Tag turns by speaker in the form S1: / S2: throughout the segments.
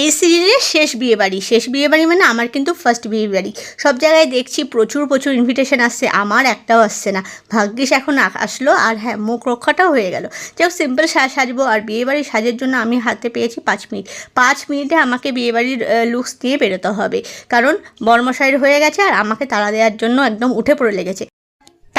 S1: এই সিরিজের শেষ বিয়ে বাড়ি শেষ বিয়ে বাড়ি মানে আমার কিন্তু ফার্স্ট বিয়ে বাড়ি সব জায়গায় দেখছি প্রচুর প্রচুর ইনভিটেশন আসছে। আমার একটাও আসছে না। ভাগ্যিস এখন আসলো আর হ্যাঁ মুখ রক্ষাটাও হয়ে গেল। যাই সিম্পল সাজ সাজবো। আর বিয়ে বাড়ির সাজের জন্য আমি হাতে পেয়েছি পাঁচ মিনিট। পাঁচ মিনিটে আমাকে বিয়ে বাড়ির লুকস দিয়ে বেরোতে হবে। কারণ বর্মশাইয়ের হয়ে গেছে আর আমাকে তাড়া দেওয়ার জন্য একদম উঠে পড়ে লেগেছে।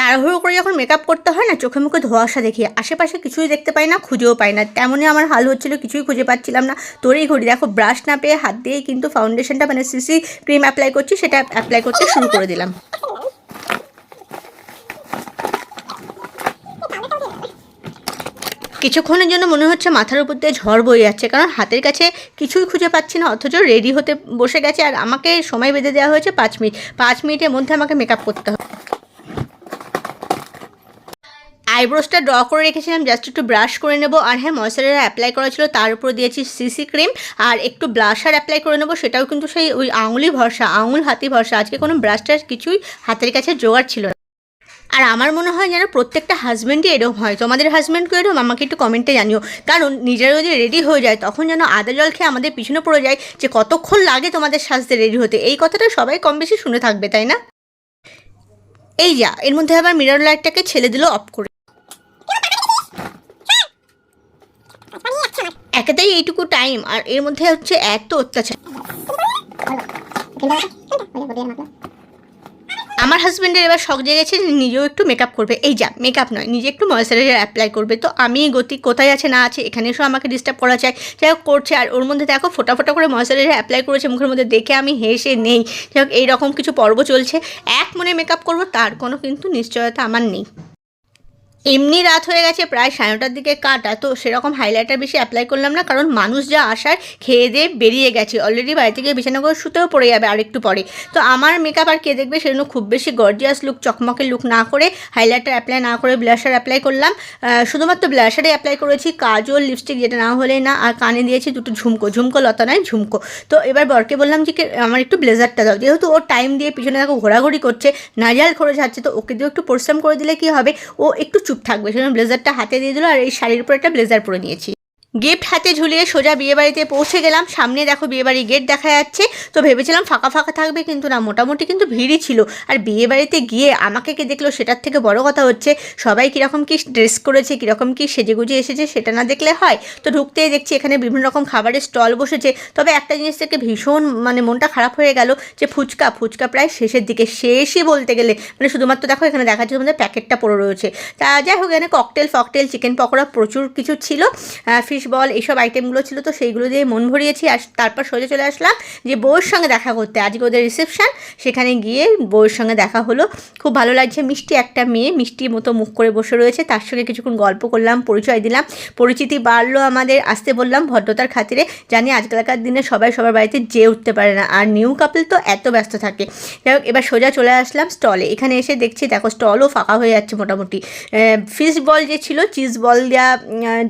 S1: তাড়াহুড়ো করে যখন মেকআপ করতে হয় না, চোখে মুখে ধোঁয়াশা দেখি, আশেপাশে কিছুই দেখতে পাই না, খুঁজেও পাই না। তেমনই আমার হাল হচ্ছিল, কিছুই খুঁজে পাচ্ছিলাম না। তোরই ঘড়ি, দেখো ব্রাশ না পেয়ে হাত দিয়েই কিন্তু ফাউন্ডেশনটা মানে সিসি ক্রিম অ্যাপ্লাই করছি, সেটা অ্যাপ্লাই করতে শুরু করে দিলাম। কিছুক্ষণের জন্য মনে হচ্ছে মাথার উপর দিয়ে ঝড় বয়ে যাচ্ছে, কারণ হাতের কাছে কিছুই খুঁজে পাচ্ছি না, অথচ রেডি হতে বসে গেছে, আর আমাকে সময় বেঁধে দেওয়া হয়েছে পাঁচ মিনিট। পাঁচ মিনিটের মধ্যে আমাকে মেকআপ করতে হবে। আইব্রোসটা ড্র করে রেখেছিলাম জাস্ট একটু ব্রাশ করে নেব। আর হ্যাঁ ময়শ্চারাইজার অ্যাপ্লাই করা ছিল, তার উপর দিয়েছি সিসি ক্রিম আর একটু ব্লাশার অ্যাপ্লাই করে নেব, সেটাও কিন্তু সেই ওই আঙুলি ভরসা, আঙুল হাতি ভরসা। আজকে কোনো ব্রাশ টাশ কিছুই হাতের কাছে জোগাড় ছিল না। আর আমার মনে হয় যেন প্রত্যেকটা হাজব্যান্ডই এরকম হয়। তোমাদের হাজব্যান্ডকেও এরকম? আমাকে একটু কমেন্টে জানিও। কারণ নিজেরা যদি রেডি হয়ে যায়, তখন যেন আদা জল খেয়ে আমাদের পিছনে পড়ে যায় যে কতক্ষণ লাগে তোমাদের সাজতে রেডি হতে। এই কথাটা সবাই কম বেশি শুনে থাকবে, তাই না? এই যা, এর মধ্যে আবার মিরর লাইটটাকে ছেলে দিল অফ করে একেতেই এইটুকু টাইম আর এর মধ্যে হচ্ছে এত অত্যাচার। আমার হাজব্যান্ডের এবার শখ জেগেছে নিজেও একটু মেকআপ করবে। এই যা মেকআপ নয়, নিজে একটু ময়শ্চারাইজার অ্যাপ্লাই করবে। তো আমি গতি কোথায় আছে, না আছে, এখানে এসেও আমাকে ডিস্টার্ব করা চাই যাই হোক করছে। আর ওর মধ্যে দেখো, ফোটা ফোটা করে ময়শ্চারাইজার অ্যাপ্লাই করেছে মুখের মধ্যে, দেখে আমি হেসে নেই। যাই হোক, এইরকম কিছু পর্ব চলছে। এক মনে মেকআপ করব, তার কোনো কিন্তু নিশ্চয়তা আমার নেই। এমনি রাত হয়ে গেছে, প্রায় সাড়ে নটার দিকে কাটা, তো সেরকম হাইলাইটার বেশি অ্যাপ্লাই করলাম না, কারণ মানুষ যা আসার খেয়ে দিয়ে বেরিয়ে গেছে। অলরেডি বাড়িতে গিয়ে বিছানা করে শুতেও পড়ে যাবে আর একটু পরে। তো আমার মেকআপ আর কে দেখবে সেজন্য খুব বেশি গর্জিয়াস লুক চকমকের লুক না করে হাইলাইটার অ্যাপ্লাই না করে ব্লাশার অ্যাপ্লাই করলাম। শুধুমাত্র ব্লাশারে অ্যাপ্লাই করেছি, কাজল লিপস্টিক যেটা না হলে না, আর কানে দিয়েছি দুটো ঝুমকো ঝুমকো লতা নয়, ঝুমকো। তো এবার বরকে বললাম যে আমার একটু ব্লেজারটা দাও। যেহেতু ও টাইম দিয়ে পিছনে দেখো ঘোরাঘুরি করছে, নাজাল করে যাচ্ছে তো ওকে দিয়ে একটু পরিশ্রম করে দিলে কি হবে? ও একটু চুপ থাকবে। সেজন্য ব্লেজারটা হাতে দিয়ে দিল আর এই শাড়ির উপর একটা ব্লেজার পরে নিয়েছি। গিফট হাতে ঝুলিয়ে সোজা বিয়েবাড়িতে পৌঁছে গেলাম। সামনে দেখো বিয়েবাড়ি গেট দেখা যাচ্ছে। তো ভেবেছিলাম ফাঁকা ফাঁকা থাকবে কিন্তু না, মোটামুটি কিন্তু ভিড়ই ছিল। আর বিয়েবাড়িতে গিয়ে আমাকে কে দেখল সেটার থেকে বড় কথা হচ্ছে, সবাই কীরকম কি ড্রেস করেছে, কীরকম কি সেজেগুজে এসেছে সেটা না দেখলে হয়। তো ঢুকতেই দেখছি এখানে বিভিন্ন রকম খাবারের স্টল বসেছে। তবে একটা জিনিস থেকে ভীষণ মানে মনটা খারাপ হয়ে গেল যে ফুচকা ফুচকা প্রায় শেষের দিকে, শেষই বলতে গেলে। মানে শুধুমাত্র দেখো এখানে দেখা যাচ্ছে তোমাদের প্যাকেটটা পড়ে রয়েছে। তা যাই হোক, এখানে ককটেল ফকটেল চিকেন পকোড়া প্রচুর কিছু ছিল। ফিশ বল এইসব আইটেমগুলো ছিল তো সেইগুলো দিয়ে মন ভরিয়েছি। আর তারপর সোজা চলে আসলাম যে বউয়ের সঙ্গে দেখা করতে। আজকে ওদের রিসেপশন সেখানে গিয়ে বউয়ের সঙ্গে দেখা হলো। খুব ভালো লাগছে, মিষ্টি একটা মেয়ে মিষ্টির মতো মুখ করে বসে রয়েছে। তার সঙ্গে কিছুক্ষণ গল্প করলাম, পরিচয় দিলাম। পরিচিতি বাড়লো আমাদের, আসতে বললাম ভদ্রতার খাতিরে। জানি আজকালকার দিনে সবাই সবার বাড়িতে যেয়ে উঠতে পারে না। আর নিউ কাপল তো এত ব্যস্ত থাকে। যাই এবার সোজা চলে আসলাম স্টলে এখানে এসে দেখছি, দেখো স্টলও ফাঁকা হয়ে যাচ্ছে মোটামুটি। ফিশ বল যে ছিল চিজ বল দেওয়া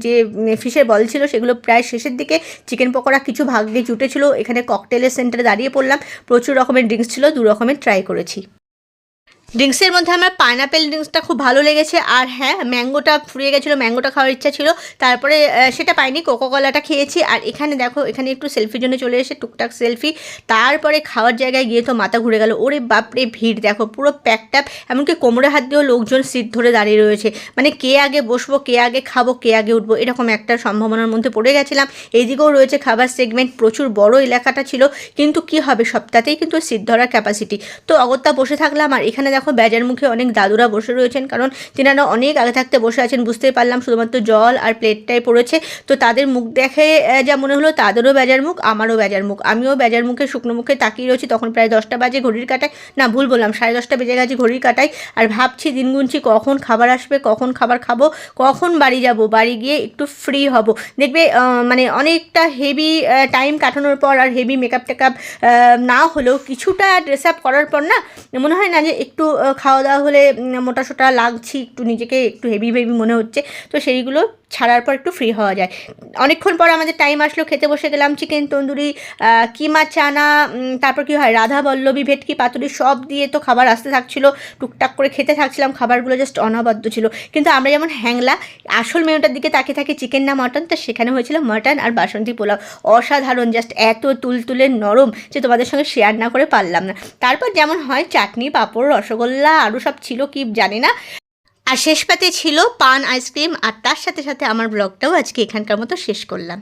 S1: যে ফিশের বল ছিল সেগুলো প্রায় শেষের দিকে চিকেন পকোড়া কিছু ভাগ দিয়ে জুটেছিল। এখানে ককটেলের সেন্টারে দাঁড়িয়ে পড়লাম। প্রচুর রকমের ড্রিঙ্কস ছিল, দু রকমের ট্রাই করেছি। ড্রিঙ্কসের মধ্যে আমার পাইনাপেল ড্রিঙ্কসটা খুব ভালো লেগেছে। আর হ্যাঁ ম্যাঙ্গোটা ফুরিয়ে গেছিল ম্যাঙ্গোটা খাওয়ার ইচ্ছা ছিল। তারপরে সেটা পাইনি কোকো কলাটা খেয়েছি। আর এখানে দেখো, এখানে একটু সেলফির জন্য চলে এসে টুকটাক সেলফি তারপরে খাওয়ার জায়গায় গিয়ে তো মাথা ঘুরে গেল। ওরে বাপরে, ভিড়, দেখো, পুরো প্যাকট্যাপ এমনকি কোমরে হাত দিয়েও লোকজন সিট ধরে দাঁড়িয়ে রয়েছে। মানে কে আগে বসবো, কে আগে খাব, কে আগে উঠবো, এরকম একটা সম্ভাবনার মধ্যে পড়ে গেছিলাম। এইদিকেও রয়েছে খাবার সেগমেন্ট প্রচুর বড় এলাকাটা ছিল। কিন্তু কি হবে সপ্তাহতেই কিন্তু সিট ধরার ক্যাপাসিটি তো অগত্যা বসে থাকলাম, আর এখানে দেখো, ব্যাজার মুখে অনেক দাদুরা বসে রয়েছেন, কারণ তেনারা অনেক আগে থাকতে বসে আছেন, বুঝতেই পারলাম, শুধুমাত্র জল আর প্লেটটাই পড়েছে। তো তাদের মুখ দেখে যা মনে হলো, তাদেরও বেজার মুখ, আমারও বেজার মুখ। আমিও বেজার মুখে, শুকনো মুখে তাকিয়ে রয়েছি, তখন প্রায় দশটা বাজে ঘড়ির কাটায়। না, ভুল বললাম, সাড়ে দশটা বেজে গেছে ঘড়ির কাটায়, আর ভাবছি দিন গুনছি কখন খাবার আসবে, কখন খাবার খাব, কখন বাড়ি যাব, বাড়ি গিয়ে একটু ফ্রি হব। দেখবে মানে অনেকটা হেভি টাইম কাটানোর পর আর হেভি মেকআপ টেকআপ না হলেও কিছুটা ড্রেস আপ করার পর না, মনে হয় না যে একটু খাওয়া দাওয়া হলে মোটা সোটা লাগছি, একটু নিজেকে একটু হেভি হেভি মনে হচ্ছে। তো সেইগুলো ছাড়ার পর একটু ফ্রি হওয়া যায়। অনেকক্ষণ পর আমাদের টাইম আসলো, খেতে বসে গেলাম চিকেন তন্দুরি কিমা, চানা তারপর কী হয়, রাধা বল্লভী ভেটকি, পাতুরি, সব দিয়ে তো খাবার আসতে থাকছিলো, টুকটাক করে খেতে থাকছিলাম, খাবারগুলো জাস্ট অনবদ্য ছিল। কিন্তু আমরা যেমন হ্যাংলা, আসল মেনুটার দিকে তাকিয়ে থাকি চিকেন না মটন তো সেখানে হয়েছিল মটন আর বাসন্তী পোলাও। অসাধারণ জাস্ট এত তুলতুলে নরম যে তোমাদের সঙ্গে শেয়ার না করে পারলাম না। তারপর যেমন হয়, চাটনি, পাঁপড়, রসগোল্লা আরও সব ছিল, কি জানি না। আর শেষ পাতে ছিল পান আইসক্রিম, আর তার সাথে সাথে আমার ব্লগটাও আজকে এখানকার মতো শেষ করলাম।